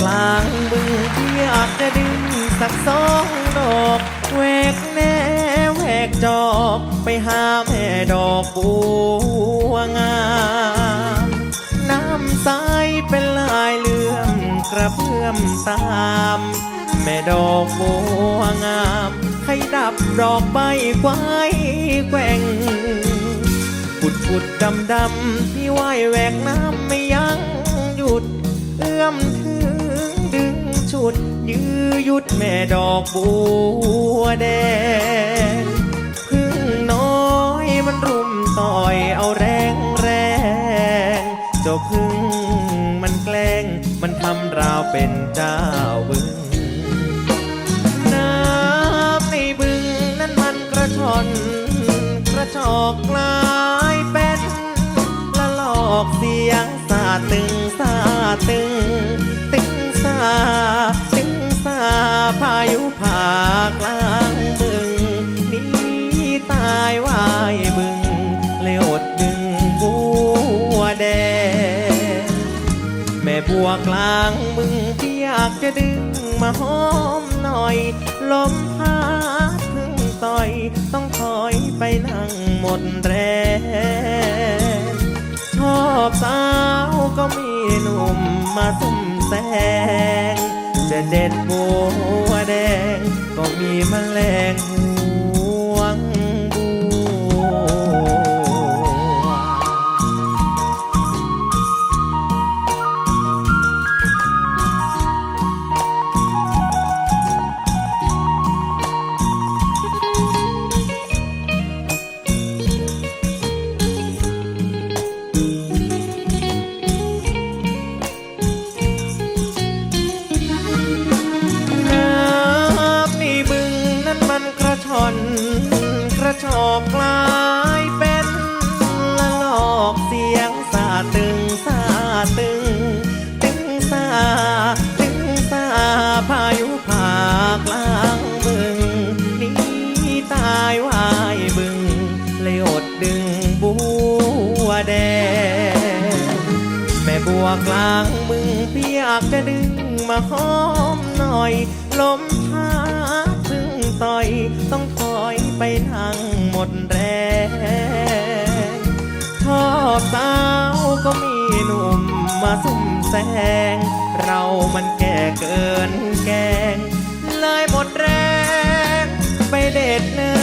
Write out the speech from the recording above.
กลางเบื่อเดึงสักสองดอกแหวกแนแหวกจอกไปหาแม่ดอกบัวงามน้ำใสเป็นลายเลื่อมกระเพื่อมตาม แม่ดอกบัวงามให้ดับดอกใบไว้แกว่งปุดปุดดำดำที่ว่ายแหวกน้ำไม่ยั้งหยุด เอื้อมถึง ยื้อยุดแม่ดอกบัวแดงพึ่งน้อยมันรุมต่อยเอาแรงแรงเจ้าพึ่งมันแกล้งมันทำราวเป็นเจ้าบึงน้ำในบึงนั้นมันกระชอนกระชอกกลายเป็นละลอกเสียงสาตึงสาตึงตึงสา สาพายุผ่ากลางบึงหนี่ตายวายบึงเลยอดดึงบัวแดงแม่บัวกลางมึงที่อยากจะดึงมาหอมหน่อย ลมพัดพึ่งต่อย ต้องถอยไปนั่งหมดแรงชอบสาวก็มีหนุ่มมาซุ่มแซ งจะเด็ดบัวแดงก็มีแมลง ชอนกระชอกกลายเป็นละลอกเสียงสาตึงสาตึง ตึงสาตึงสาพายุผากลางบึงนี่ตายวายบึงเลยอดดึงบัวแดงแม่บัวกลางมึงพี่อยากจะดึงมาหอมหน่อยลมพัด พึ่งต่อย ต้องถอยไปทางหมดแรงชอบสาวก็มีหนุ่มมาซุ่มแซง เรามันแก่เกินแกง เลยหมดแรง ไปเด็ดเนื้อ